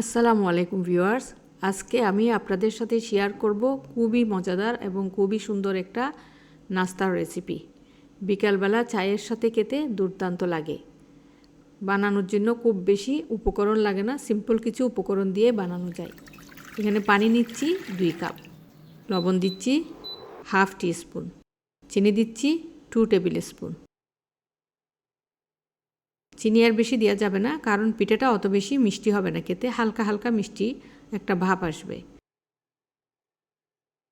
আসসালামু আলাইকুম ভিউয়ার্স। আজকে আমি আপনাদের সাথে শেয়ার করব খুবই মজাদার এবং খুবই সুন্দর একটা নাস্তার রেসিপি বিকালবেলা চায়ের সাথে খেতে দুর্দান্ত লাগে। বানানোর জন্য খুব বেশি উপকরণ লাগে না সিম্পল কিছু উপকরণ দিয়ে বানানো যায়। এখানে পানি নিচ্ছি দুই কাপ, লবণ দিচ্ছি হাফ টি স্পুন, চিনি দিচ্ছি টু টেবিল স্পুন চিনি আর বেশি দেওয়া যাবে না, কারণ পিঠাটা অত বেশি মিষ্টি হবে না খেতে, হালকা হালকা মিষ্টি একটা ভাব আসবে।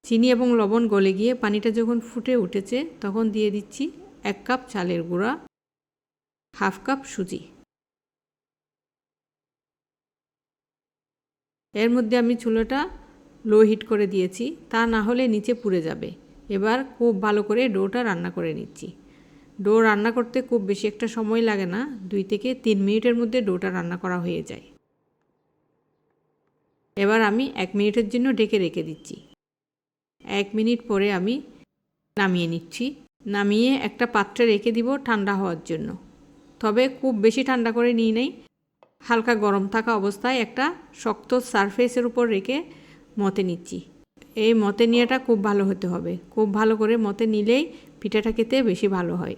চিনি এবং লবণ গলে গিয়ে পানিটা যখন ফুটে উঠেছে, তখন দিয়ে দিচ্ছি এক কাপ চালের গুঁড়া, হাফ কাপ সুজি। এর মধ্যে আমি চুলোটা লো হিট করে দিয়েছি, তা না হলে নিচে পুড়ে যাবে। এবার খুব ভালো করে ডোটা রান্না করে নিচ্ছি। ডো রান্না করতে খুব বেশি একটা সময় লাগে না, দুই থেকে তিন মিনিটের মধ্যে ডোটা রান্না করা হয়ে যায়। এবার আমি এক মিনিটের জন্য ডেকে রেখে দিচ্ছি। এক মিনিট পরে আমি নামিয়ে নিচ্ছি। নামিয়ে একটা পাত্রে রেখে দিব ঠান্ডা হওয়ার জন্য। তবে খুব বেশি ঠান্ডা করে নিই নেই। হালকা গরম থাকা অবস্থায় একটা শক্ত সারফেসের উপর রেখে মতে নিচ্ছি। এই মতে নিয়েটা খুব ভালো হতে হবে। খুব ভালো করে মতে নিলেই পিঠাটা খেতে বেশি ভালো হয়।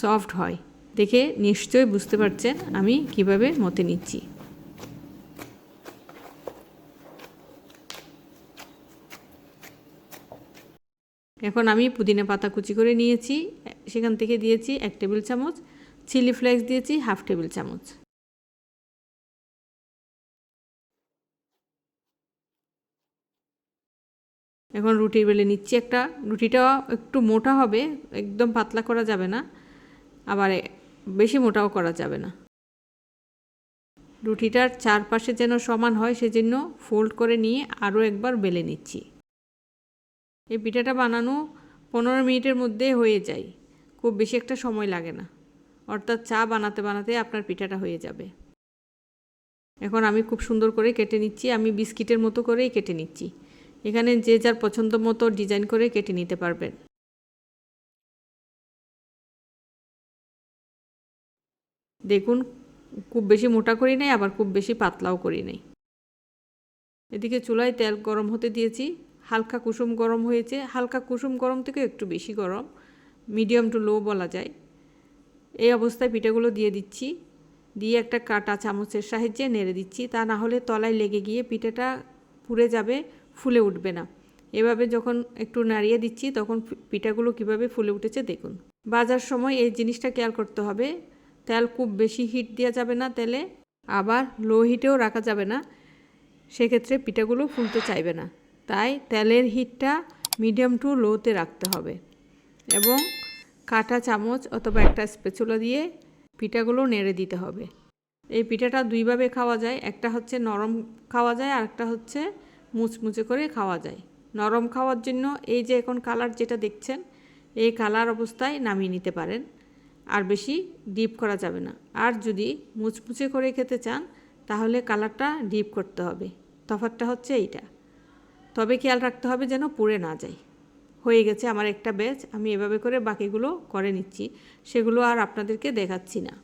সফট হয়। দেখে নিশ্চয়ই বুঝতে পারছেন আমি কীভাবে মতে নিচ্ছি। এখন আমি পুদিনা পাতা কুচি করে নিয়েছি, সেখান থেকে দিয়েছি এক টেবিল চামচ, চিলি ফ্লেক্স দিয়েছি হাফ টেবিল চামচ। এখন রুটির বেলে নিচ্ছি একটা রুটিটা একটু মোটা হবে, একদম পাতলা করা যাবে না। আবার বেশি মোটাও করা যাবে না। রুটিটার চারপাশে যেন সমান হয় সেজন্য ফোল্ড করে নিয়ে আরও একবার বেলে নিচ্ছি। এই পিঠাটা বানানো পনেরো মিনিটের মধ্যে হয়ে যায়। খুব বেশি একটা সময় লাগে না। অর্থাৎ চা বানাতে বানাতে আপনার পিঠাটা হয়ে যাবে। এখন আমি খুব সুন্দর করে কেটে নিচ্ছি। আমি বিস্কিটের মতো করেই কেটে নিচ্ছি। এখানে যে যার পছন্দ মতো ডিজাইন করে কেটে নিতে পারবেন। দেখুন, খুব বেশি মোটা করি নাই, আবার খুব বেশি পাতলাও করি নাই। এদিকে চুলায় তেল গরম হতে দিয়েছি, হালকা কুসুম গরম হয়েছে। হালকা কুসুম গরম থেকে একটু বেশি গরম, মিডিয়াম টু লো বলা যায়। এই অবস্থায় পিঠাগুলো দিয়ে দিচ্ছি। দিয়ে একটা কাটা চামচের সাহায্যে নেড়ে দিচ্ছি। তা না হলে তলায় লেগে গিয়ে পিঠাটা পুড়ে যাবে, ফুলে উঠবে না। এভাবে যখন একটু নাড়িয়ে দিচ্ছি, তখন পিঠাগুলো কীভাবে ফুলে উঠেছে দেখুন। বাজার সময় এই জিনিসটা খেয়াল করতে হবে। তেল খুব বেশি হিট দেওয়া যাবে না তেলে, আবার লো হিটেও রাখা যাবে না। সেক্ষেত্রে পিঠাগুলো ফুলতে চাইবে না। তাই তেলের হিটটা মিডিয়াম টু লোতে রাখতে হবে। এবং কাটা চামচ অথবা একটা স্পেচুলা দিয়ে পিঠাগুলো নেড়ে দিতে হবে। এই পিঠাটা দুইভাবে খাওয়া যায়। একটা হচ্ছে নরম খাওয়া যায়, আর একটা হচ্ছে মুচমুচে করে খাওয়া যায়। নরম খাওয়ার জন্য এই যে এখন কালার যেটা দেখছেন, এই কালার অবস্থায় নামিয়ে নিতে পারেন। আর বেশি ডিপ করা যাবে না। আর যদি মুচমুচে করে খেতে চান, তাহলে কালারটা ডিপ করতে হবে। তফাতটা হচ্ছে এইটা। তবে খেয়াল রাখতে হবে যেন পুড়ে না যায়। হয়ে গেছে আমার একটা ব্যাচ, আমি এভাবে করে বাকিগুলো করে নিচ্ছি। সেগুলো আর আপনাদেরকে দেখাচ্ছি না।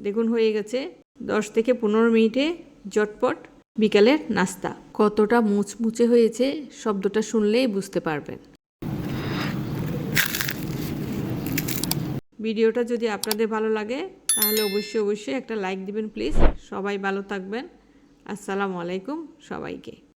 দেখুন, হয়ে গেছে দশ থেকে পনেরো মিনিটে জটপট বিকালের নাস্তা। কতটা মুচমুচে হয়েছে, শব্দটা শুনলেই বুঝতে পারবেন। ভিডিওটা যদি আপনাদের ভালো লাগে, তাহলে অবশ্যই অবশ্যই একটা লাইক দিবেন প্লিজ সবাই ভালো থাকবেন। আসসালামু আলাইকুম সবাইকে।